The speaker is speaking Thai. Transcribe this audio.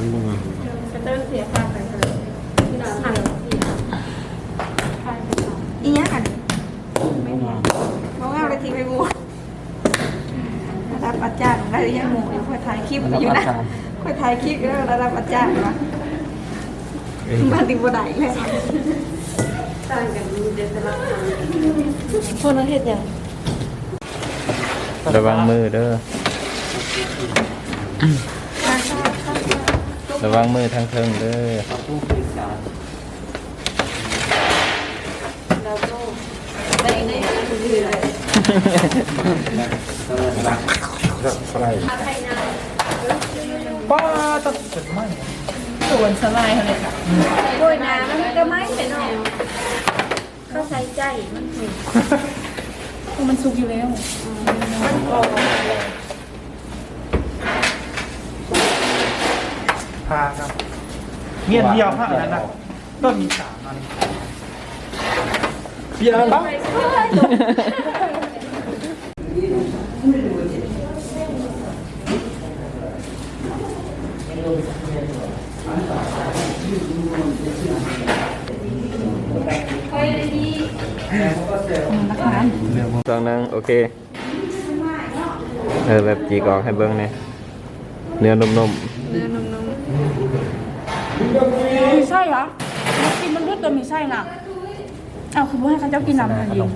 มันบ่งามกระเติ้ลเสียค่าไปเลยที่ร้านทำที่ค่าไปต่ออีเนี้ยกันบ่งามเขาเอาอะไรทิ้งไปบูระดับอาจารย์ได้หรือยังหมูอยู่คอยถ่ายคลิปอยู่นะคอยถ่ายคลิปแล้วระดับอาจารย์วะมาติบได้เลยต่างกันเดือนละครั้งคนนั้นเห็นยังระวังมือเด้อ ระวังมือทางเทิงเด้อแล้วก็ได้ในทุกเดือนสไลด์ไทยนาป้าตัดเสร็จไหมสวนสลายเขาเลยค่ะโดยน้ำมันก็ไม่เป็นหรอกเข้าใช้ใจมันถูกมันสุกอยู่แล้วมันกรอบ พาครับเงียนเดียวฮะอันนั้นนะก็มีสามอันเปลี่ยนปั๊บสองหนึงโอเค เออแบบจีกออกให้เบิ้งเนี่ยเนื้อนุ่มเนื้อนุ่มๆ มีไส้เหรอกินมันรุดตัวมีไส้น่ะเอาคือว่าให้เขาเจ้ากินน้ำมันยิง